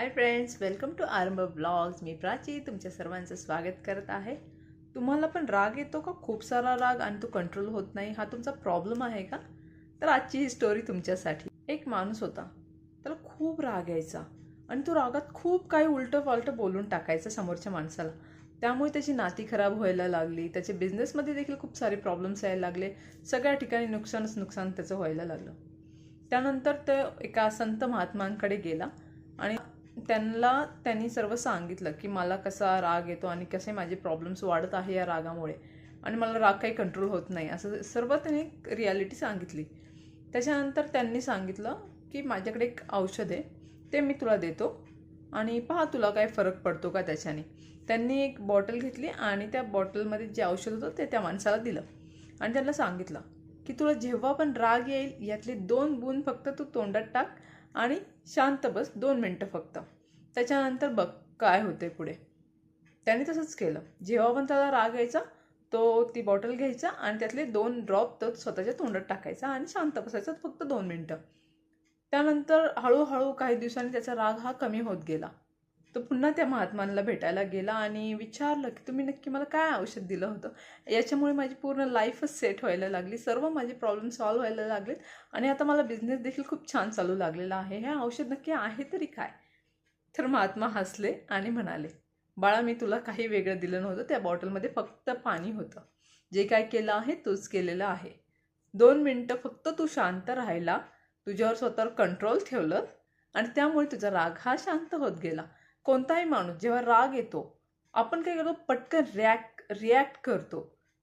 Hi friends welcome to Aarambh blogs मी प्राची तुमच्या सर्वांचं स्वागत करत आहे. तुम्हाला पण राग येतो का? खूप सारा राग आणि तो कंट्रोल होत नाही. हा तुमचा प्रॉब्लेम आहे का? तर आजची ही स्टोरी तुमच्यासाठी. एक माणूस होता. त्याला खूप राग यायचा. आणि तो रागात खूप काही उलटं पालटं बोलून टाकायचं समोरच्या माणसाला. त्यामुळे त्याची नाती खराब व्हायला लागली. त्याचे बिझनेसमध्ये देखील खूप सारे प्रॉब्लेम्स यायला लागले. सगळ्या ठिकाणी नुकसानच नुकसान त्याचं व्हायला लागलं. त्यानंतर तो एका संत महात्मांकडे गेला आणि त्यांना त्यांनी सर्व सांगितलं की मला कसा राग येतो आणि कसे माझे प्रॉब्लेम्स वाढत आहे या रागामुळे आणि मला राग काही कंट्रोल होत नाही. असं सर्व त्यांनी रियालिटी सांगितली. त्याच्यानंतर त्यांनी सांगितलं की माझ्याकडे एक औषध आहे ते मी तुला देतो आणि पहा तुला काय फरक पडतो का त्याच्याने. त्यांनी एक बॉटल घेतली आणि त्या बॉटलमध्ये जे औषध होतं ते त्या माणसाला दिलं. आणि त्यांना सांगितलं की तुला जेव्हा पण राग येईल यातले दोन बून फक्त तू तोंडात टाक आणि शांत बस दोन मिनटं फक्त. त्याच्यानंतर बघ काय होते पुढे. त्याने तसंच केलं. जेव्हा पण त्याला राग यायचा तो ती बॉटल घ्यायचा आणि त्यातले दोन ड्रॉप तो स्वतःच्या तोंडात टाकायचा आणि शांत बसायचा फक्त दोन मिनटं. त्यानंतर हळूहळू काही दिवसांनी त्याचा राग हा कमी होत गेला. तो पुन्हा त्या महात्मांना भेटायला गेला आणि विचारलं की तुम्ही नक्की मला काय औषध दिलं होतं? याच्यामुळे माझी पूर्ण लाईफच सेट व्हायला लागली. सर्व माझे प्रॉब्लेम सॉल्व्ह व्हायला लागलेत आणि आता मला बिझनेस देखील खूप छान चालू लागलेला आहे. हे औषध नक्की आहे तरी काय? तर महात्मा हसले आणि म्हणाले बाळा मी तुला काही वेगळं दिलं नव्हतं. त्या बॉटलमध्ये फक्त पाणी होतं. जे काय केलं आहे तूच केलेलं आहे. दोन मिनटं फक्त तू शांत राहिला. तुझ्यावर स्वतःवर कंट्रोल ठेवलं आणि त्यामुळे तुझा राग हा शांत होत गेला. कोणताही माणूस जेव्हा राग येतो आपण काय करतो पटकन रिॲक्ट रिॲक्ट करतो.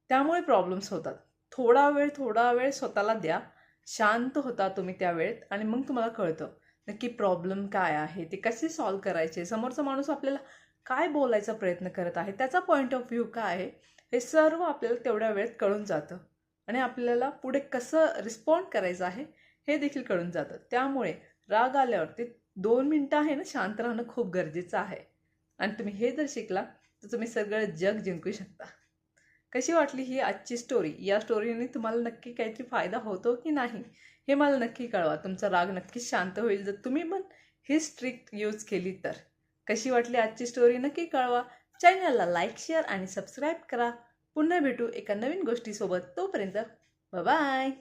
त्यामुळे प्रॉब्लेम्स होतात. थोडा वेळ थोडा वेळ स्वतःला द्या. शांत होता तुम्ही त्या वेळेत आणि मग तुम्हाला कळतं नक्की प्रॉब्लेम काय आहे ते कसे सॉल्व करायचे. समोरचा माणूस आपल्याला काय बोलायचा प्रयत्न करत आहे त्याचा पॉईंट ऑफ व्ह्यू काय आहे हे सर्व आपल्याला तेवढ्या वेळेत कळून जातं. आणि आपल्याला पुढे कसं रिस्पॉन्ड करायचं आहे हे देखील कळून जातं. त्यामुळे राग आल्यावर ते दोन मिनटं आहे ना शांत राहणं खूप गरजेचं आहे. आणि तुम्ही हे जर शिकला तर तुम्ही सगळं जग जिंकू शकता. कशी वाटली ही आजची स्टोरी या स्टोरीने तुम्हाला नक्की काहीतरी फायदा होतो की नाही हे मला नक्की कळवा. तुमचा राग नक्कीच शांत होईल. जर तुम्ही पण ही स्ट्रिक्ट यूज केली तर. कशी वाटली आजची स्टोरी नक्की कळवा. चॅनलला लाईक शेअर आणि सबस्क्राईब करा. पुन्हा भेटू एका नवीन गोष्टीसोबत. तोपर्यंत बाय